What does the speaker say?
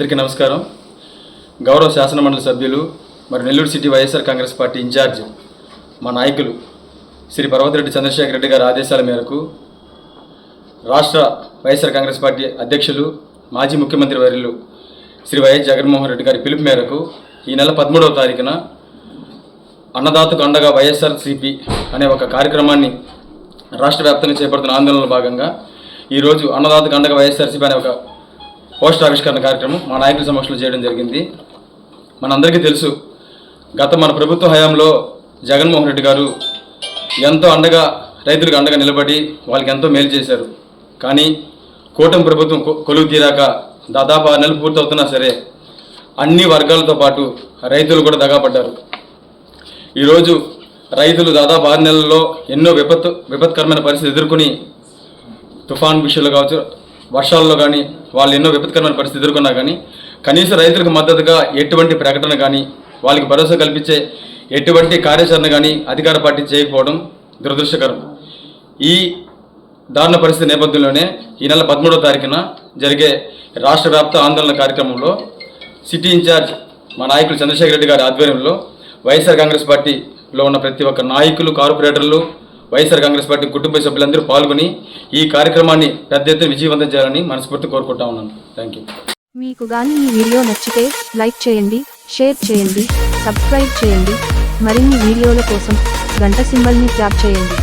అందరికీ నమస్కారం. గౌరవ శాసనమండలి సభ్యులు మరి Nellore city YSR Congress party incharge మా నాయకులు శ్రీ పర్వతిరెడ్డి చంద్రశేఖర్ రెడ్డి గారి ఆదేశాల మేరకు రాష్ట్ర వైఎస్ఆర్ కాంగ్రెస్ పార్టీ అధ్యక్షులు మాజీ ముఖ్యమంత్రి వర్యులు శ్రీ వైఎస్ జగన్మోహన్ రెడ్డి గారి పిలుపు మేరకు ఈ నెల పదమూడవ తారీఖున అన్నదాతకు అండగా వైఎస్ఆర్ సిపి అనే ఒక కార్యక్రమాన్ని రాష్ట్ర వ్యాప్తంగా చేపడుతున్న ఆందోళనలో భాగంగా ఈరోజు అన్నదాతకు అండగా వైఎస్ఆర్సీపీ అనే ఒక పోస్టర్ ఆవిష్కరణ కార్యక్రమం మా నాయకుల సమక్షంలో చేయడం జరిగింది. మనందరికీ తెలుసు గత మన ప్రభుత్వ హయాంలో జగన్మోహన్ రెడ్డి గారు ఎంతో అండగా రైతులకు అండగా నిలబడి వాళ్ళకి ఎంతో మేలు చేశారు. కానీ కూటమి ప్రభుత్వం కొ- కొలువు తీరాక దాదాపు ఆరు నెలలు పూర్తవుతున్నా సరే అన్ని వర్గాలతో పాటు రైతులు కూడా దగాపడ్డారు. ఈరోజు రైతులు దాదాపు ఆరు నెలల్లో ఎన్నో విపత్తు విపత్కరమైన పరిస్థితి ఎదుర్కొని తుఫాన్ విషయంలో కావచ్చు వర్షాల్లో కానీ వాళ్ళు ఎన్నో విపత్కరమైన పరిస్థితి ఎదుర్కొన్నా కానీ కనీస రైతులకు మద్దతుగా ఎటువంటి ప్రకటన కానీ వాళ్ళకి భరోసా కల్పించే ఎటువంటి కార్యాచరణ కానీ అధికార పార్టీ చేయకపోవడం దురదృష్టకరం. ఈ దారుణ పరిస్థితి నేపథ్యంలోనే ఈ నెల పదమూడవ తారీఖున జరిగే రాష్ట్ర వ్యాప్త ఆందోళన కార్యక్రమంలో సిటీ ఇన్ఛార్జ్ మా నాయకులు చంద్రశేఖర రెడ్డి గారి ఆధ్వర్యంలో వైఎస్ఆర్ కాంగ్రెస్ పార్టీలో ఉన్న ప్రతి ఒక్క నాయకులు కార్పొరేటర్లు వైఎస్ఆర్ కాంగ్రెస్ పార్టీ కుటుంబ సభ్యులందరూ పాల్గొని ఈ కార్యక్రమాన్ని పెద్ద ఎత్తున విజయవంతం చేయాలని మనస్ఫూర్తి కోరుకుంటా ఉన్నాను థ్యాంక్ యూ మీకు గాని ఈ వీడియో నచ్చితే లైక్ చేయండి షేర్ చేయండి సబ్స్క్రైబ్ చేయండి. మరిన్ని వీడియోల కోసం గంట సింబల్ని ట్యాప్ చేయండి.